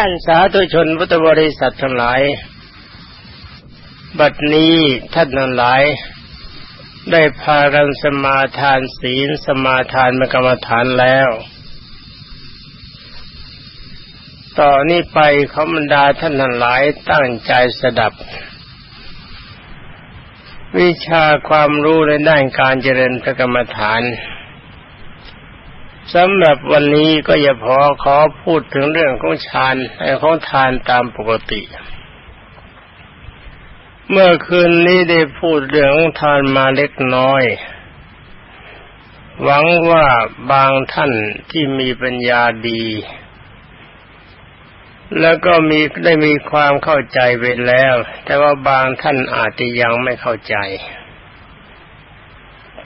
ท่านสาธุชนพุทธบริษัททั้งหลาย บัดนี้ท่านทั้งหลาย ได้พากันสมาทานศีลสมาทานมกรรมฐานแล้ว ต่อนนี้ไปขอบรรดาท่านทั้งหลายตั้งใจสดับ วิชาความรู้ในด้านการเจริญพระกรรมฐาน สำหรับวันนี้ก็อย่าพอขอพูดถึงเรื่องของฌานของทานตามปกติ เมื่อคืนนี้ได้พูดเรื่องของทานมาเล็กน้อย หวังว่าบางท่านที่มีปัญญาดี แล้วก็มีได้มีความเข้าใจไปแล้ว แต่ว่าบางท่านอาจจะยังไม่เข้าใจ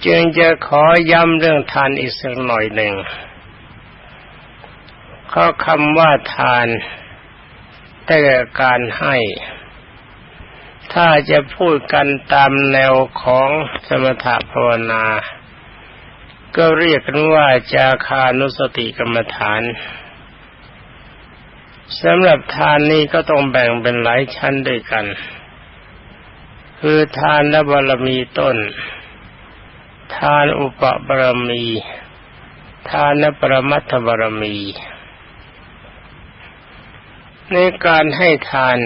จึงจะขอย้ำเรื่องทานอีกสักหน่อยหนึ่งข้อคำว่าทานแต่การให้ ถ้าจะพูดกันตามแนวของสมถะภาวนา ก็เรียกกันว่าจาคานุสติกรรมฐานสำหรับทานนี้ก็ต้องแบ่งเป็นหลายชั้นด้วยกัน คือทานและบารมีต้น ทานอุปบารมี ทานปรมัตถบารมี ในการให้ทาน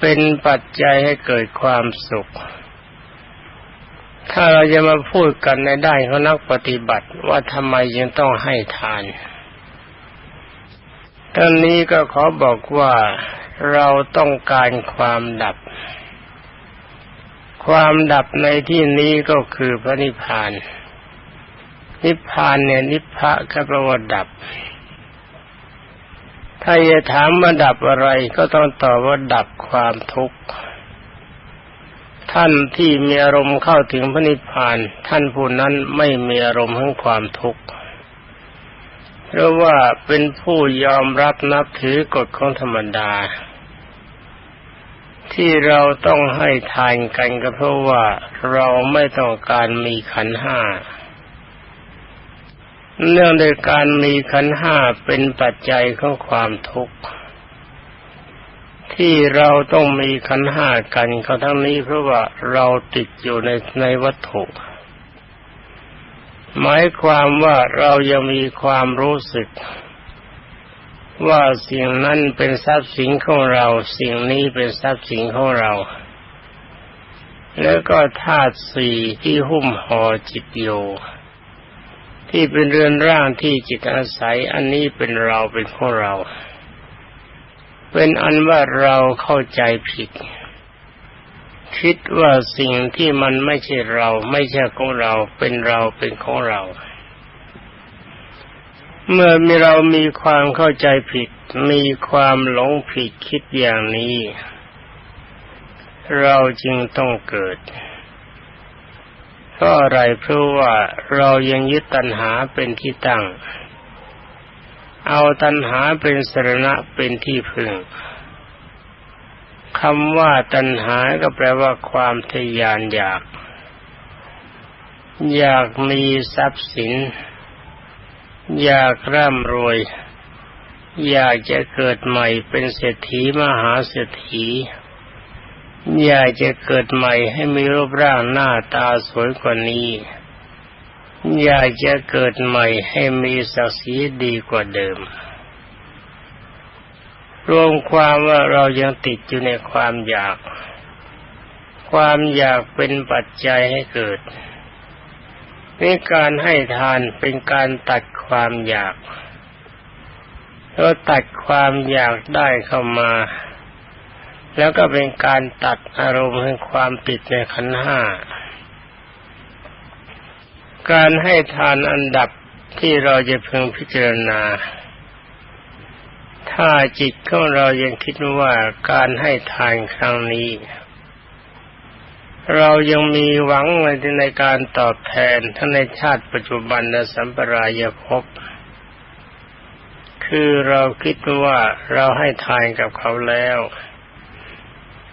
เป็นปัจจัยให้เกิดความสุข ถ้าเราจะมาพูดกันในด้านของนักปฏิบัติว่าทำไมยังต้องให้ทานตอนนี้ก็ขอบอกว่าเราต้องการความดับ ความดับในที่นี้ก็คือพระนิพพาน นิพพานเนี่ยนิพพะก็แปลว่าดับ ถ้าจะถามว่าดับอะไรก็ต้องตอบว่าดับความทุกข์ ท่านที่มีอารมณ์เข้าถึงพระนิพพาน ท่านผู้นั้นไม่มีอารมณ์ของความทุกข์เพราะว่าเป็นผู้ยอมรับนับถือกฎของธรรมดา ที่เราต้องให้ทานกันก็เพราะว่าเราไม่ต้องการมีขันห้า เนื่องโดยการมีขันห้าเป็นปัจจัยของความทุกข์ ที่เราต้องมีขันห้ากันเขาทั้งนี้เพราะว่าเราติดอยู่ในในวัตถุหมายความว่าเรายังมีความรู้สึก ว่าสิ่งนั้นเป็นทรัพย์สินของเรา สิ่งนี้เป็นทรัพย์สินของเรา แล้วก็ธาตุสี่ที่หุ้มห่อจิตโยที่เป็นเรือนร่างที่จิตอาศัย อันนี้เป็นเราเป็นของเรา เป็นอันว่าเราเข้าใจผิด คิดว่าสิ่งที่มันไม่ใช่เรา ไม่ใช่ของเรา เป็นเราเป็นของเรา เมื่อมีเรามีความเข้าใจผิด มีความหลงผิดคิดอย่างนี้ เราจึงต้องเกิดเพราะอะไรเพราะว่าเรายังยึดตัณหาเป็นที่ตั้ง เอาตัณหาเป็นสรณะเป็นที่พึ่งคำว่าตัณหาก็แปลว่าความทยานอยาก อยากมีทรัพย์สิน อยากร่ำรวย อยากจะเกิดใหม่เป็นเศรษฐีมหาเศรษฐี อยากจะเกิดใหม่ให้มีรูปร่างหน้าตาสวยกว่านี้ อยากจะเกิดใหม่ให้มีศักดิ์ศรีดีกว่าเดิม รวมความว่าเรายังติดอยู่ในความอยาก ความอยากเป็นปัจจัยให้เกิดนี่การให้ทานเป็นการตัด ความอยากแล้วตัดความอยากได้เข้ามา แล้วก็เป็นการตัดอารมณ์แห่งความติดในขันห้า การให้ทานอันดับที่เราจะพึงพิจารณา ถ้าจิตของเรายังคิดว่าการให้ทานครั้งนี้ เรายังมีหวังในการตอบแทนทั้งในชาติปัจจุบันและสัมปรายภพคือเราคิดว่าเราให้ทานกับเขาแล้ว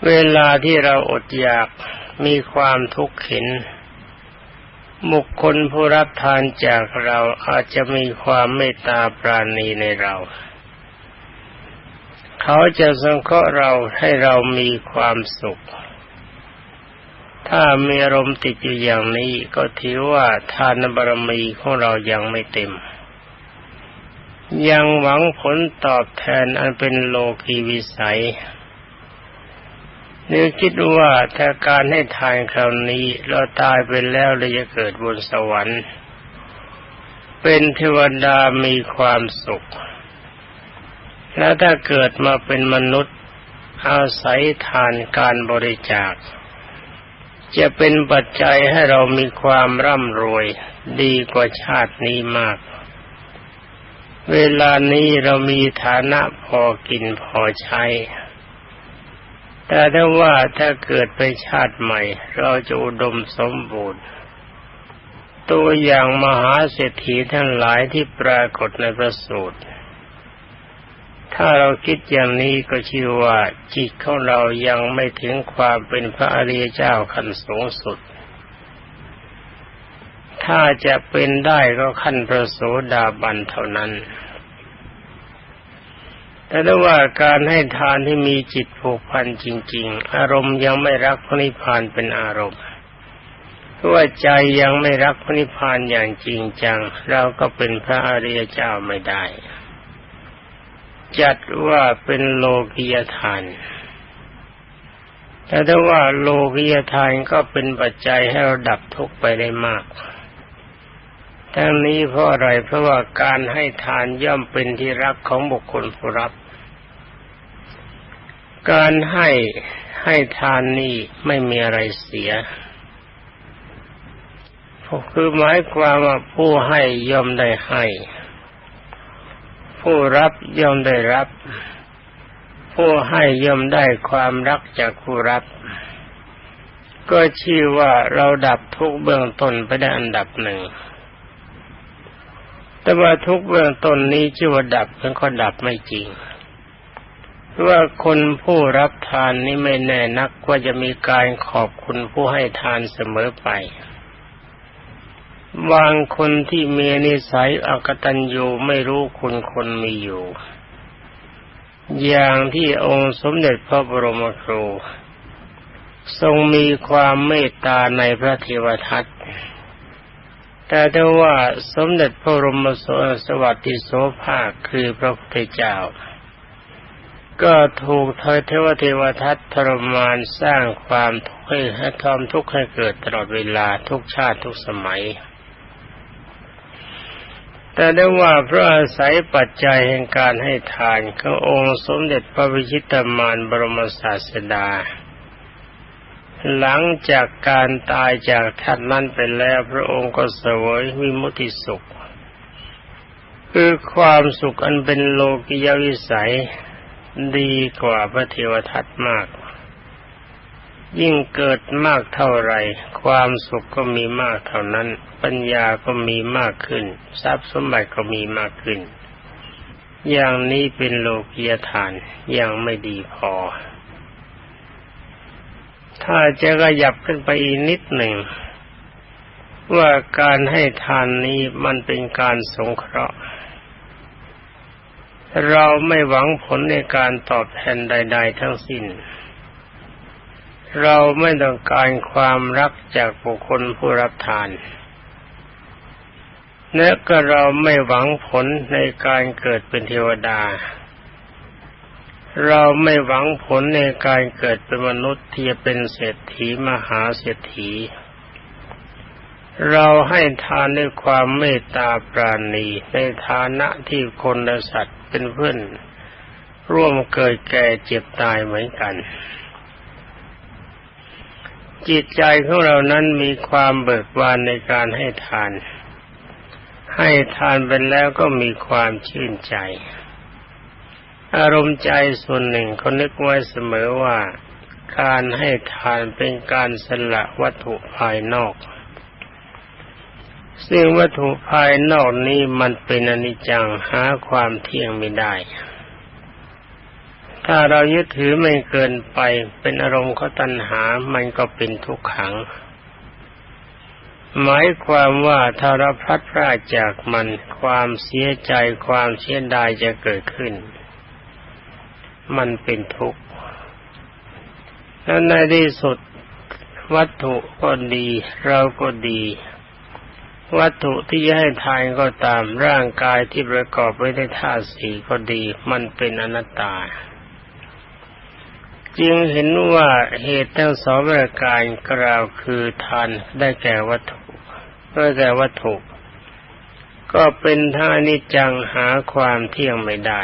เวลาที่เราอดอยากมีความทุกข์เห็นบุคคลผู้รับทานจากเราอาจจะมีความเมตตาปราณีในเรา เขาจะสงเคราะห์เราให้เรามีความสุข ถ้ามีอารมณ์ติดอยู่อย่างนี้ก็ถือว่าทานบารมีของเรายังไม่เต็ม ยังหวังผลตอบแทนอันเป็นโลกีวิสัยนี่คิดว่าถ้าการให้ทานคราวนี้ เราตายไปแล้วเราจะเกิดบนสวรรค์ เป็นเทวดามีความสุข แล้วถ้าเกิดมาเป็นมนุษย์อาศัยทานการบริจาค จะเป็นปัจจัยให้เรามีความร่ำรวยดีกว่าชาตินี้มาก เวลานี้เรามีฐานะพอกินพอใช้ แต่ถ้าว่าถ้าเกิดไปชาติใหม่ เราจะอุดมสมบูรณ์ ตัวอย่างมหาเศรษฐีทั้งหลายที่ปรากฏในพระสูตร ถ้าเราคิดอย่างนี้ก็ชื่อว่า จิตของเรายังไม่ถึงความเป็นพระอริยเจ้าขั้นสูงสุด ถ้าจะเป็นได้ก็ขั้นพระโสดาบันเท่านั้น แต่ถ้าว่าการให้ทานที่มีจิตผูกพันจริง ๆ อารมณ์ยังไม่รักพระนิพพานเป็นอารมณ์เพราะว่าใจยังไม่รักพระนิพพานอย่างจริงจัง เราก็เป็นพระอริยเจ้าไม่ได้ จัดว่าเป็นโลกียทาน แต่ถ้าว่าโลกียทานก็เป็นปัจจัยให้เราดับทุกข์ไปได้มาก ทั้งนี้เพราะอะไรเพราะว่าการให้ทานย่อมเป็นที่รักของบุคคลผู้รับ การให้ให้ทานนี้ไม่มีอะไรเสียคือหมายความว่าผู้ให้ย่อมได้ให้ ผู้รับย่อมได้รับ ผู้ให้ย่อมได้ความรักจากผู้รับ ก็ชื่อว่าเราดับทุกเบื้องต้นไปได้อันดับหนึ่ง แต่ว่าทุกเบื้องต้นนี้ชื่อว่าดับมันก็ดับไม่จริงเพราะว่าคนผู้รับทานนี้ไม่แน่นักว่าจะมีการขอบคุณผู้ให้ทานเสมอไป บางคนที่มีนิสัยอกตัญญูไม่รู้คุณคนมีอยู่ อย่างที่องค์สมเด็จพระบรมครู ทรงมีความเมตตาในพระเทวทัตแต่ถ้าว่าสมเด็จพระบรมสวัสดิโสภาคคือพระพุทธเจ้า ก็ถูกเทวเทวทัตทรมานสร้างความทุกข์ให้ทอมทุกข์ให้เกิดตลอดเวลาทุกชาติทุกสมัย แต่ได้ว่าพระอาศัยปัจจัยแห่งการให้ทานขององค์สมเด็จพระวิชิตามานบรมศาสดา หลังจากการตายจากท่านนั้นไปแล้วพระองค์ก็เสวยวิมุติสุข คือความสุขอันเป็นโลกิยวิสัยดีกว่าพระเทวทัตมาก ยิ่งเกิดมากเท่าไรความสุขก็มีมากเท่านั้น ปัญญาก็มีมากขึ้น ทรัพย์สมบัติก็มีมากขึ้น อย่างนี้เป็นโลกียทานยังไม่ดีพอ ถ้าจะขยับขึ้นไปอีกนิดหนึ่ง ว่าการให้ทานนี้มันเป็นการสงเคราะห์ เราไม่หวังผลในการตอบแทนใด ๆ ทั้งสิ้น เราไม่ต้องการความรักจากบุคคลผู้รับทานและก็เราไม่หวังผลในการเกิดเป็นเทวดา เราไม่หวังผลในการเกิดเป็นมนุษย์ที่จะเป็นเศรษฐีมหาเศรษฐี เราให้ทานด้วยความเมตตาปราณีในฐานะที่คนและสัตว์เป็นเพื่อนร่วมเกิดแก่เจ็บตายเหมือนกัน จิตใจของเรานั้นมีความเบิกบานในการให้ทาน ให้ทานไปแล้วก็มีความชื่นใจ อารมณ์ใจส่วนหนึ่งเขานึกไว้เสมอว่า การให้ทานเป็นการสละวัตถุภายนอก ซึ่งวัตถุภายนอกนี้มันเป็นอนิจจังหาความเที่ยงไม่ได้ ถ้าเรายึดถือไม่เกินไปเป็นอารมณ์เขาตัณหา มันก็เป็นทุกขัง หมายความว่าถ้าเราพลัดพรากจากมันความเสียใจความเสียดายจะเกิดขึ้น มันเป็นทุกข์แล้วในที่สุดวัตถุก็ดี เราก็ดี วัตถุที่จะให้ทานก็ตามร่างกายที่ประกอบไว้ด้วยธาตุสี่ก็ดี มันเป็นอนัตตา จึงเห็นว่าเหตุทั้งสองประการกล่าวคือทานได้แก่วัตถุได้แก่วัตถุ ก็เป็นท่านิจังหาความเที่ยงไม่ได้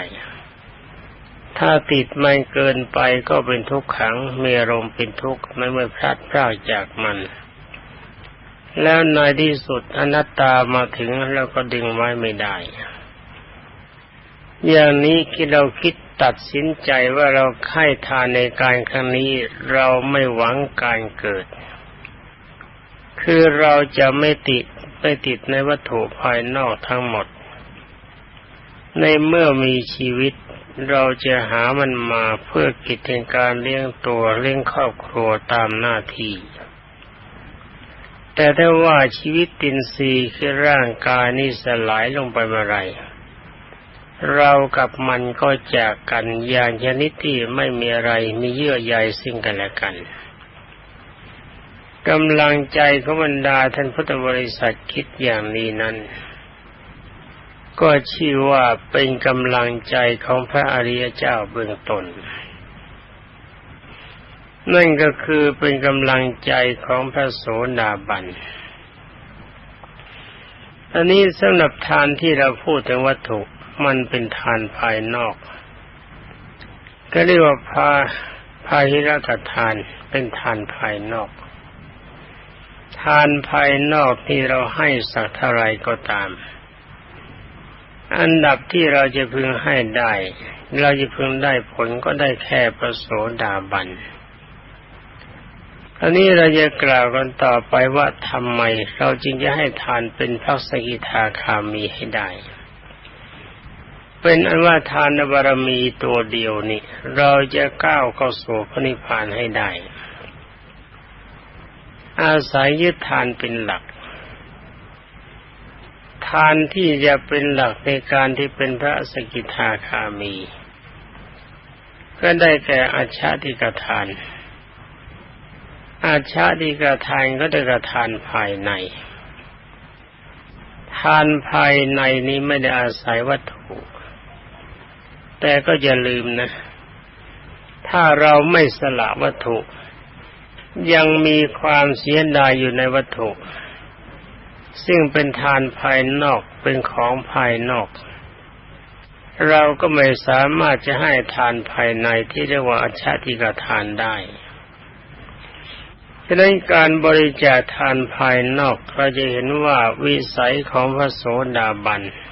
ถ้าติดมันเกินไปก็เป็นทุกขังมีอารมณ์เป็นทุกข์ไม่เมื่อพลัดพรากจากมัน แล้วในที่สุดอนัตตามาถึงแล้วก็ดึงไว้ไม่ได้อย่างนี้คิดเราคิด ตัดสินใจว่าเราไข่ทานในการครั้งนี้เราไม่หวังการเกิด คือเราจะไม่ติดไม่ติดในวัตถุภายนอกทั้งหมด ในเมื่อมีชีวิตเราจะหามันมาเพื่อกิจการเลี้ยงตัวเลี้ยงครอบครัวตามหน้าที่แต่ถ้าว่าชีวิตตินทรีคือร่างกายนี่สลายลงไปเมื่อไร เรากับมันก็จากกันอย่างชนิดที่ไม่มีอะไรมีเยื่อใยซึ่งกันและกันกำลังใจของบรรดาท่านพุทธบริษัทคิดอย่างนี้นั้น ก็ชื่อว่าเป็นกำลังใจของพระอริยเจ้าเบื้องต้นนั่นก็คือเป็นกำลังใจของพระโสดาบัน อันนี้สำหรับทานที่เราพูดถึงวัตถุ มันเป็นทานภายนอก ก็เรียกว่าพาพาหิรัตทานเป็นทานภายนอก ทานภายนอกที่เราให้สักเท่าไรก็ตาม อันดับที่เราจะพึงให้ได้ เราจะพึงได้ผลก็ได้แค่ประโสดาบันอันนี้เราจะกล่าวกันต่อไปว่าทำไมเราจึงจะให้ทานเป็นพระสกิทาคามีให้ได้ เป็นอันว่าทานบารมีตัวเดียวนี่ เราจะก้าวเข้าสู่พระนิพพานให้ได้ อาศัยยึดทานเป็นหลัก ทานที่จะเป็นหลักในการที่เป็นพระสกิทาคามี ก็ได้แก่อาชาติกทาน อาชาติกทานก็ได้กระทานภายใน ทานภายในนี้ไม่ได้อาศัยวัตถุ แต่ก็อย่าลืมนะ ถ้าเราไม่สละวัตถุ ยังมีความเสียดายอยู่ในวัตถุ ซึ่งเป็นทานภายนอกเป็นของภายนอก เราก็ไม่สามารถจะให้ทานภายในที่เรียกว่าอชาติกทานได้ฉะนั้นการบริจาคทานภายนอกเราจะเห็นว่าวิสัยของพระโสดาบันเ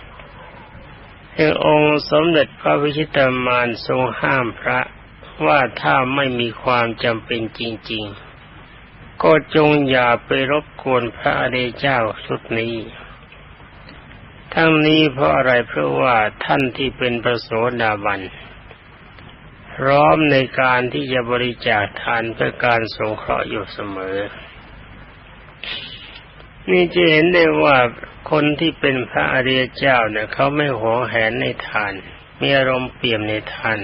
อองค์สมเด็จพระวิชิตามานทรงห้ามพระว่าถ้าไม่มีความจำเป็นจริง ๆ ก็จงอย่าไปรบกวนพระอริยเจ้าชุดนี้ ทั้งนี้เพราะอะไรเพราะว่าท่านที่เป็นประโสดาบันพร้อมในการที่จะบริจาคทานเพื่อการสงเคราะห์อยู่เสมอ นี่จะเห็นได้ว่าคนที่เป็นพระอริยเจ้าเนี่ยเขาไม่หวงแหนในทาน มีอารมณ์เปี่ยมในทาน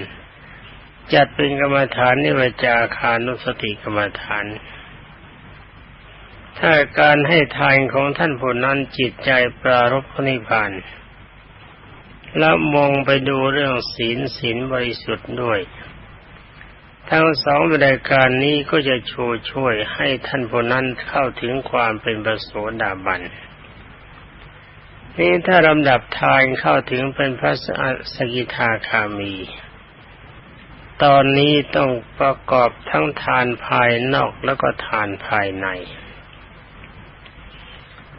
จัดเป็นกรรมฐานนิวจาคานุสติกรรมฐาน ถ้าการให้ทานของท่านผู้นั้นจิตใจปรารบพนิพพานแล้วมองไปดูเรื่องศีลศีลบริสุทธิ์ด้วย ทั้งสองรายการนี้ก็จะช่วยช่วยให้ท่านผู้นั้นเข้าถึงความเป็นประโสดาบันนี่ถ้าลำดับทานเข้าถึงเป็นพระสกิทาคามี ตอนนี้ต้องประกอบทั้งทานภายนอกแล้วก็ทานภายใน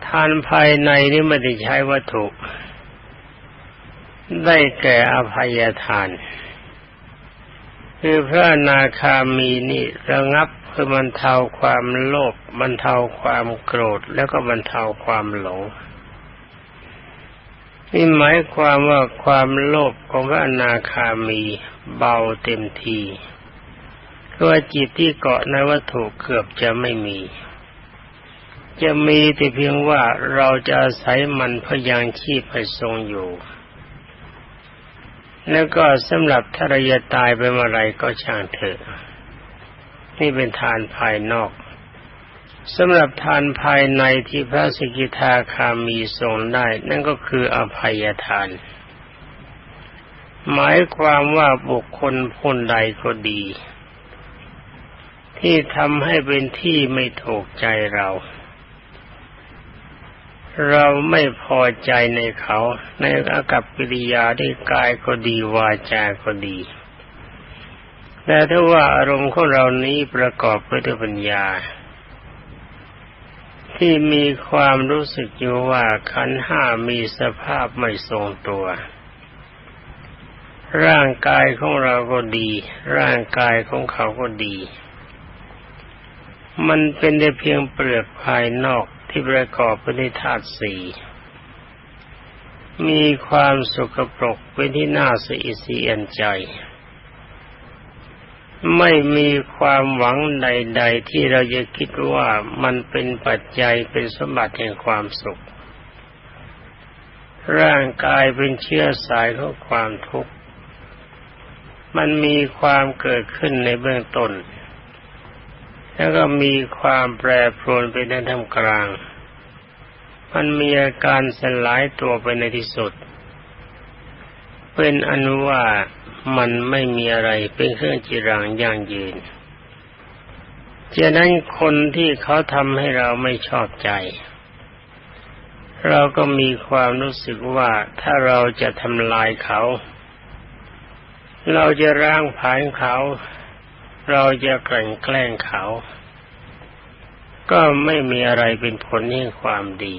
ทานภายในนี่ไม่ได้ใช้วัตถุ ได้แก่อภัยทาน คือพระนาคามีนี่ระงับเพื่อบรรเทาความโลภบรรเทาความโกรธแล้วก็บรรเทาความหลงนี่หมายความว่าความโลภของพระอนาคามีเบาเต็มทีเพราะจิตที่เกาะในวัตถุเกือบจะไม่มี จะมีแต่เพียงว่าเราจะอาศัยมันพยังชีพให้ทรงอยู่ แล้วก็สำหรับถ้าเราจะตายไปเมื่อไรก็ช่างเถอะ นี่เป็นทานภายนอกสำหรับทานภายในที่พระสกิทาคามีทรงได้ นั่นก็คืออภัยทาน หมายความว่าบุคคลผู้ใดก็ดี ที่ทำให้เป็นที่ไม่ถูกใจเรา เราไม่พอใจในเขาในอากับกิริยาได้กายก็ดีวาจาก็ดี แต่ถ้าว่าอารมณ์ของเรานี้ประกอบไปด้วยปัญญา ที่มีความรู้สึกอยู่ว่าขันห้ามีสภาพไม่ทรงตัว ร่างกายของเราก็ดี ร่างกายของเขาก็ดี มันเป็นได้เพียงเปลือกภายนอก ที่ประกอบไปด้วยธาตุสี่มีความสุขปรกเป็นที่น่าสอิสียนใจ ไม่มีความหวังใด ๆ ที่เราจะคิดว่ามันเป็นปัจจัยเป็นสมบัติแห่งความสุข ร่างกายเป็นเชื้อสายของความทุกข์ มันมีความเกิดขึ้นในเบื้องต้น แล้วก็มีความแปรปรวนไปในท่ามกลาง มันมีอาการสลายตัวไปในที่สุด เป็นอนุว่ามันไม่มีอะไรเป็นเครื่องจิรังยั่งยืนฉะนั้นคนที่เขาทำให้เราไม่ชอบใจ เราก็มีความรู้สึกว่าถ้าเราจะทำลายเขา เราจะร่างผานเขา เราจะกลั่นแกล้งเขา ก็ไม่มีอะไรเป็นผลให้ความดี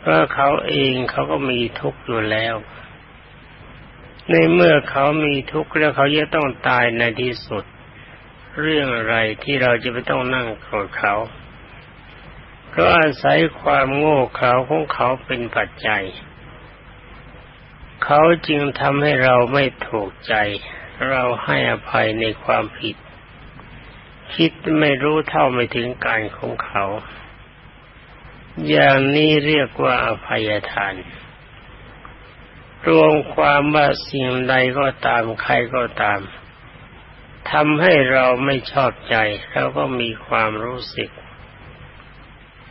เพราะเขาเองเขาก็มีทุกข์อยู่แล้ว ในเมื่อเขามีทุกข์แล้วเขาจะต้องตายในที่สุด เรื่องอะไรที่เราจะไม่ต้องนั่งโกรธเขาก็อาศัยความโง่เขลาของเขาเป็นปัจจัย เขาจึงทำให้เราไม่ถูกใจ เราให้อภัยในความผิด คิดไม่รู้เท่าไม่ถึงการของเขา อย่างนี้เรียกว่าอภัยทาน รวมความว่าสิ่งใดก็ตามใครก็ตามทำให้เราไม่ชอบใจเราก็มีความรู้สึก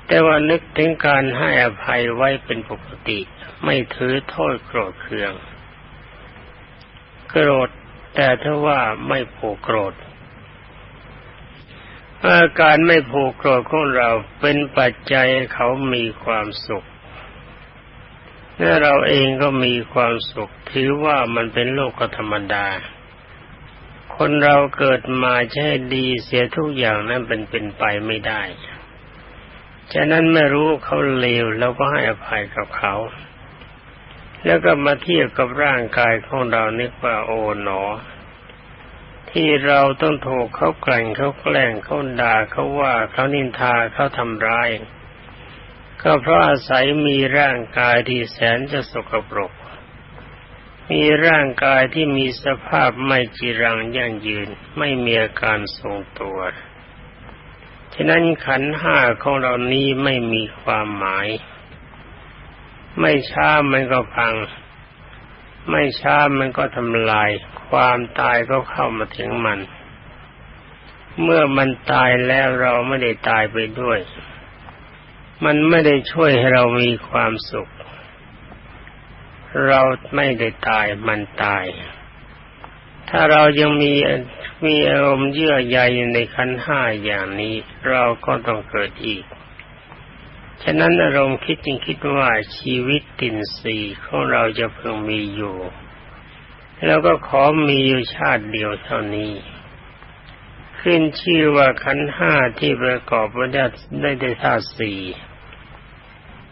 แต่ว่านึกถึงการให้อภัยไว้เป็นปกติ ไม่ถือโทษโกรธเคือง โกรธ แต่ถ้าว่าไม่ผูกโกรธ อาการไม่ผูกโกรธของเราเป็นปัจจัยเขามีความสุขและเราเองก็มีความสุข ถือว่ามันเป็นโลกธรรมดา คนเราเกิดมาใช่ดีเสียทุกอย่างนั้นเป็นเป็นไปไม่ได้ ฉะนั้นไม่รู้เขาเลวเราก็ให้อภัยกับเขา แล้วก็มาเทียบกับร่างกายของเรานึกว่าโอ๋หนอ ที่เราต้องถูกเขาแกล้งเขาแกล้งเขาด่าเขาว่าเขานินทาเขาทำร้าย ก็เพราะอาศัยมีร่างกายที่แสนจะสกปรก มีร่างกายที่มีสภาพไม่จีรังยั่งยืนไม่มีอาการทรงตัวฉะนั้นขันห้าของเรานี้ไม่มีความหมาย ไม่ช้ามันก็พัง ไม่ช้ามันก็ทำลาย ความตายก็เข้ามาถึงมัน เมื่อมันตายแล้วเราไม่ได้ตายไปด้วย มันไม่ได้ช่วยให้เรามีความสุข เราไม่ได้ตายมันตาย ถ้าเรายังมีมีอารมณ์เยื่อใยในขันห้าอย่างนี้ เราก็ต้องเกิดอีก ฉะนั้นอารมณ์คิดจึงคิดว่าชีวิตตินสีของเราจะเพิ่งมีอยู่ แล้วก็ขอมีอยู่ชาติเดียวเท่านี้ ขึ้นชื่อว่าขันห้าที่ประกอบไว้ได้ได้ได้ธาตุสี่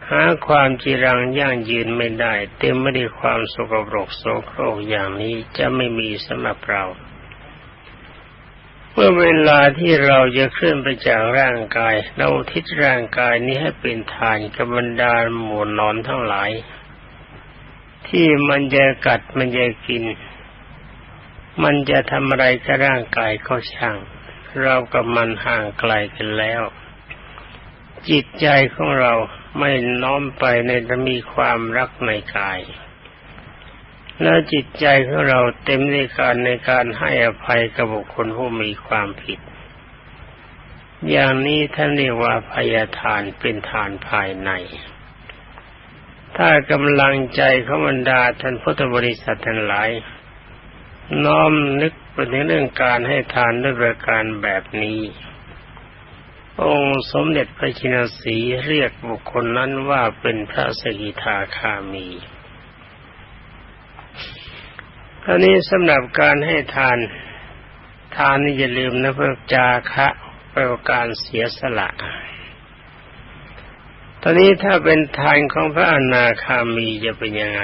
หาความจีรังยั่งยืนไม่ได้ เต็มไม่ได้ความสกปรกโสโครกอย่างนี้จะไม่มีสำหรับเรา เมื่อเวลาที่เราจะเคลื่อนไปจากร่างกาย เราทิศร่างกายนี้ให้เป็นทานกับบรรดาหมูนอนทั้งหลาย ที่มันจะกัดมันจะกิน มันจะทำอะไรกับร่างกายก็ช่าง เรากับมันห่างไกลกันแล้ว จิตใจของเราไม่น้อมไปในจะมีความรักในกาย แล้วจิตใจของเราเต็มในการในการให้อภัยกับบุคคลผู้มีความผิด อย่างนี้ท่านเรียกว่าพยาทานเป็นทานภายใน ถ้ากำลังใจของบรรดาท่านพุทธบริษัททั้งหลาย น้อมนึกไปถึงเรื่องการให้ทานด้วยประการแบบนี้ องค์สมเด็จพระชินสีเรียกบุคคลนั้นว่าเป็นพระสกิทาคามี ท่านี้สำหรับการให้ทาน ทานนี่อย่าลืมนะเพื่อจาคะแปลว่าการเสียสละตอนนี้ถ้าเป็นทานของพระอนาคามีจะเป็นยังไง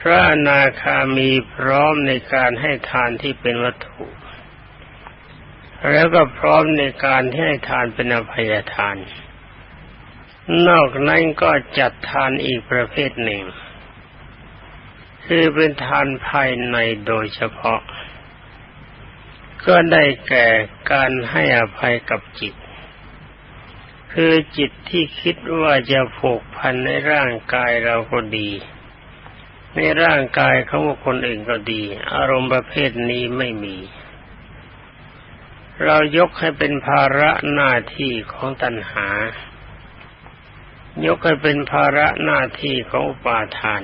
พระอนาคามีพร้อมในการให้ทานที่เป็นวัตถุ แล้วก็พร้อมในการให้ทานเป็นอภัยทาน นอกนั้นก็จัดทานอีกประเภทหนึ่ง คือเป็นทานภายในโดยเฉพาะ ก็ได้แก่การให้อภัยกับจิต คือจิตที่คิดว่าจะผูกพันในร่างกายเราก็ดี ในร่างกายของคนอื่นก็ดี อารมณ์ประเภทนี้ไม่มี เรายกให้เป็นภาระหน้าที่ของตัณหา ยกให้เป็นภาระหน้าที่ของอุปาทาน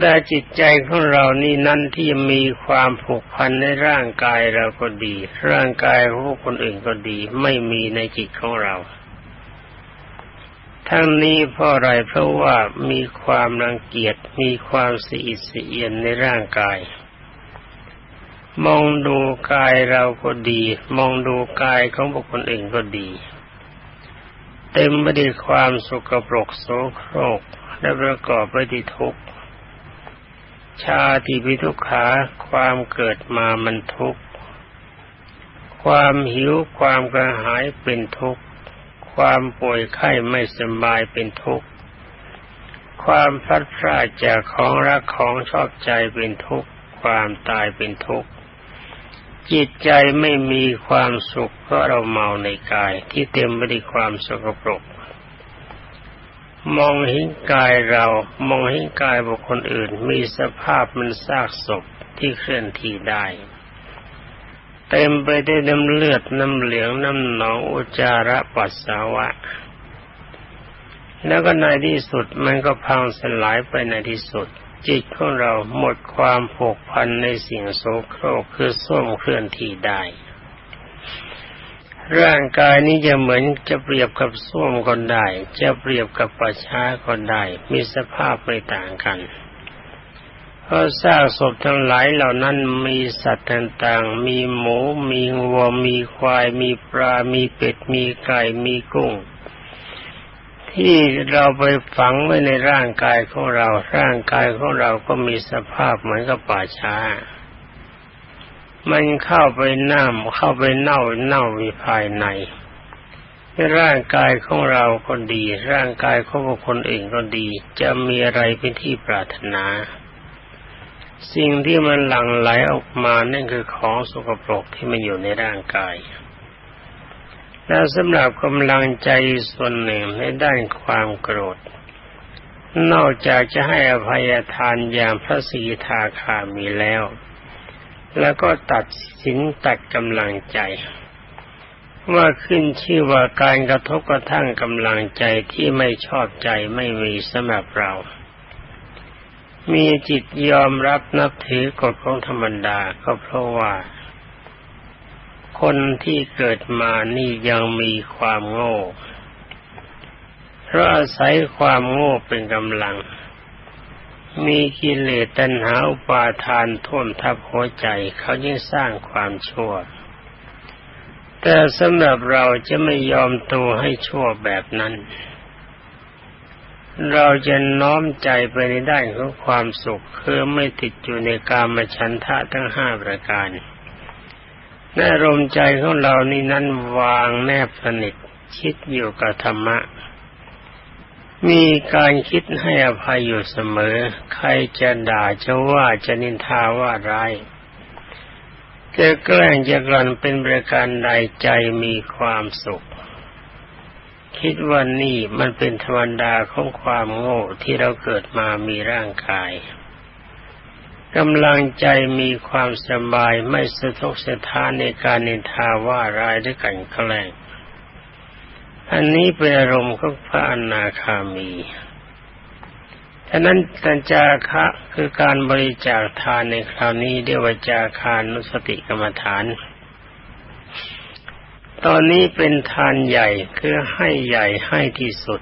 แต่จิตใจของเรานี่นั้นที่มีความผูกพันในร่างกายเราก็ดี ร่างกายของคนอื่นก็ดี ไม่มีในจิตของเรา ทั้งนี้เพราะอะไรเพราะว่ามีความรังเกียจมีความสีอิสเอียนในร่างกาย มองดูกายเราก็ดี มองดูกายของบุคคลอื่นก็ดี เต็มไปด้วยความสกปรกโสโครกและประกอบไปด้วยทุกข์ ชาติพิทุกขาความเกิดมามันทุกข์ ความหิวความกระหายเป็นทุกข์ ความป่วยไข้ไม่สบายเป็นทุกข์ ความพลัดพรากจากของรักของชอบใจเป็นทุกข์ ความตายเป็นทุกข์ จิตใจไม่มีความสุขเพราะเราเมาในกายที่เต็มไปด้วยความสกปรก มองเห็นกายเรา มองเห็นกายบุคคลอื่น มีสภาพมันซากศพที่เคลื่อนที่ได้ เต็มไปด้วยน้ำเลือดน้ำเหลืองน้ำหนองอุจาระปัสสาวะ แล้วก็ในที่สุดมันก็พังสลายไปในที่สุด จิตของเราหมดความผูกพันในสิ่งโสโครกคือส้มเคลื่อนที่ได้ ร่างกายนี้จะเหมือนจะเปรียบกับส้วมก็ได้ จะเปรียบกับป่าช้าก็ได้ มีสภาพไม่ต่างกัน เพราะซากศพทั้งหลายเหล่านั้นมีสัตว์ต่างๆ มีหมู มีวัว มีควาย มีปลา มีเป็ด มีไก่ มีกุ้ง ที่เราไปฝังไว้ในร่างกายของเรา ร่างกายของเราก็มีสภาพเหมือนกับป่าช้า มันเข้าไปน้ำเข้าไปเน่าเน่ามีภายในร่างกายของเราก็ดี ร่างกายของบุคคลอื่นก็ดี จะมีอะไรเป็นที่ปรารถนา สิ่งที่มันหลั่งไหลออกมานั่นคือของสกปรกที่มันอยู่ในร่างกาย แล้วสำหรับกำลังใจส่วนหนึ่งในด้านความโกรธ นอกจากจะให้อภัยทานอย่างพระสีทาคามีแล้ว แล้วก็ตัดสินตัดกำลังใจ ว่าขึ้นชื่อว่าการกระทบกระทั่งกำลังใจที่ไม่ชอบใจไม่มีสำหรับเรา มีจิตยอมรับนับถือกฎของธรรมดาก็เพราะว่า คนที่เกิดมานี่ยังมีความโง่เพราะอาศัยความโง่เป็นกำลัง มีกิเลสตัณหาอุปาทานท่วมทับหัวใจเขายิ่งสร้างความชั่ว แต่สำหรับเราจะไม่ยอมตัวให้ชั่วแบบนั้น เราจะน้อมใจไปในด้านของความสุขคือไม่ติดอยู่ในกามฉันทะทั้งห้าประการในรมใจของเรานี่นั้นวางแนบสนิทคิดอยู่กับธรรมะ มีการคิดให้อภัยอยู่เสมอ ใครจะด่าจะว่าจะนินทาว่าร้ายจะแกล้งจะกลั่นเป็นประการใดใจมีความสุข คิดว่านี่มันเป็นธรรมดาของความโง่ที่เราเกิดมามีร่างกายกำลังใจมีความสบายไม่สะทกสะท้านในการนินทาว่าร้ายด้วยกันแกล้ง อันนี้เป็นอารมณ์ของพระอนาคามีฉะนั้นตัญจาคะคือการบริจาคทานในคราวนี้เรียกว่าจาคานุสติกรรมฐาน ตอนนี้เป็นทานใหญ่คือให้ใหญ่ให้ที่สุด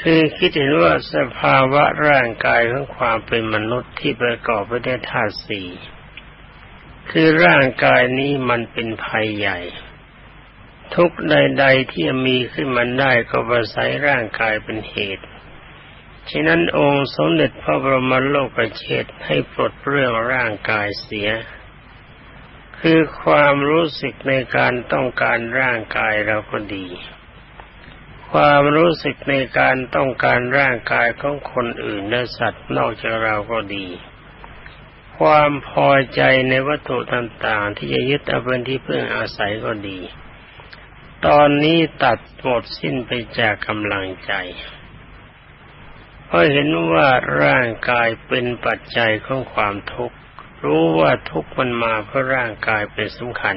คือคิดเห็นว่าสภาวะร่างกายของความเป็นมนุษย์ที่ประกอบไปด้วยธาตุสี่คือร่างกายนี้มันเป็นภัยใหญ่ ทุกใด ๆ ที่มีขึ้นมันได้ก็อาศัยร่างกายเป็นเหตุ ฉะนั้นองค์สมเด็จพระบรมโลกเชษให้ปลดเรื่องร่างกายเสีย คือความรู้สึกในการต้องการร่างกายเราก็ดี ความรู้สึกในการต้องการร่างกายของคนอื่นและสัตว์นอกจากเราก็ดีความพอใจในวัตถุต่างๆ ที่จะยึดเอาเป็นที่พึ่งอาศัยก็ดี ตอนนี้ตัดหมดสิ้นไปจากกำลังใจ เพราะเห็นว่าร่างกายเป็นปัจจัยของความทุกข์ รู้ว่าทุกข์มันมาเพราะร่างกายเป็นสำคัญ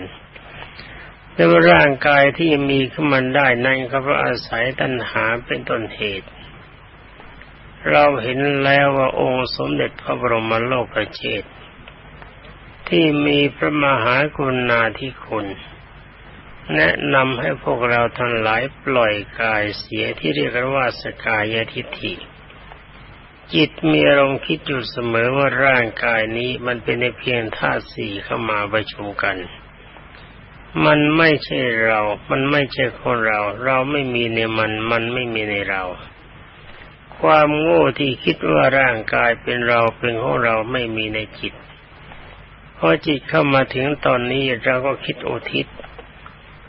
แต่ว่าร่างกายที่มีขึ้นมันได้นั่นก็เพราะอาศัยตัณหาเป็นต้นเหตุ เราเห็นแล้วว่าองค์สมเด็จพระบรมโลกประเชษที่มีพระมหากรุณาธิคุณ แนะนำให้พวกเราทั้งหลายปล่อยกายเสียที่เรียกว่าสกายทิฏฐิ จิตมีอารมณ์คิดอยู่เสมอว่าร่างกายนี้มันเป็นในเพียงธาตุสี่เข้ามาประชุมกัน มันไม่ใช่เรา มันไม่ใช่คนเรา เราไม่มีในมัน มันไม่มีในเรา ความโง่ที่คิดว่าร่างกายเป็นเราเป็นของเราไม่มีในจิตพอจิตเข้ามาถึงตอนนี้เราก็คิดโอทิศ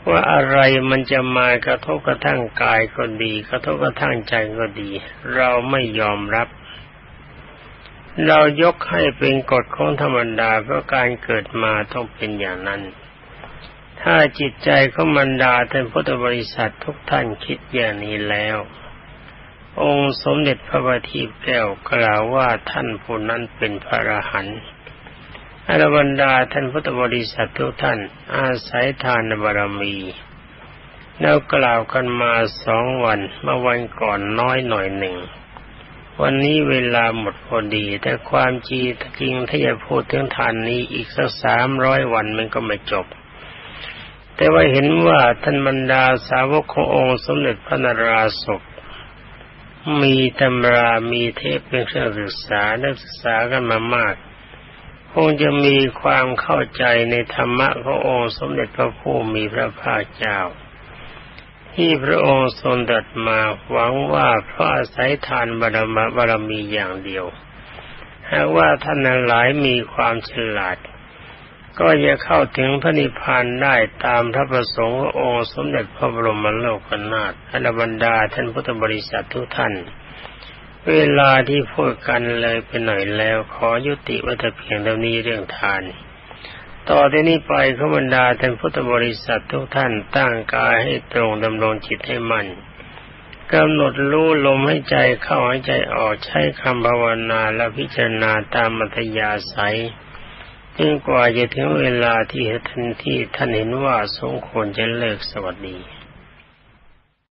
ว่าอะไรมันจะมากระทบกระทั่งกายก็ดี กระทบกระทั่งใจก็ดี เราไม่ยอมรับ เรายกให้เป็นกฎของธรรมดาเพราะการเกิดมาต้องเป็นอย่างนั้น ถ้าจิตใจของมันดาท่านพุทธบริษัททุกท่านคิดอย่างนี้แล้ว องค์สมเด็จพระบัณฑิตแก้วกล่าวว่าท่านผู้นั้นเป็นพระอรหันต์ อรบรรดาท่านพุทธบริษัททุกท่าน อาศัยทานบารมีแล้วกล่าวกันมาสองวันเมื่อวันก่อนน้อยหน่อยหนึ่ง วันนี้เวลาหมดพอดีแต่ความจริงจริงถ้าจะพูดถึงทานนี้อีกสักสามร้อยวันมันก็ไม่จบ แต่ว่าเห็นว่าท่านบรรดาสาวกขององค์สมเด็จพระนราศกมีตำรามีเทพเป็นเครื่องศึกษานักศึกษากันมามาก คงจะมีความเข้าใจในธรรมะขององค์สมเด็จพระผู้มีพระภาคเจ้า ที่พระองค์ทรงดัดมาหวังว่าเพราะอาศัยทานบารมีบารมีอย่างเดียวหากว่าท่านหลายมีความฉลาด ก็จะเข้าถึงพระนิพพานได้ตามพระประสงค์ขององค์สมเด็จพระบรมโลกนาถอรบรรดาท่านพุทธบริษัททุกท่าน เวลาที่พูดกันเลยไปหน่อยแล้ว ขอยุติวัตเพียงเท่านี้เรื่องทาน ต่อที่นี้ไปขบรรดาท่านพุทธบริษัททุกท่านตั้งกายให้ตรงดำรงจิตให้มัน่นกำหนดรู้ลมให้ใจเข้าให้ใจออกใช้คำภาวนาและพิจารณาตามมัธยาศัยจนกว่าจะถึงเวลาที่ท่านที่ท่านเห็นว่าสมควรจะเลิกสวัสดี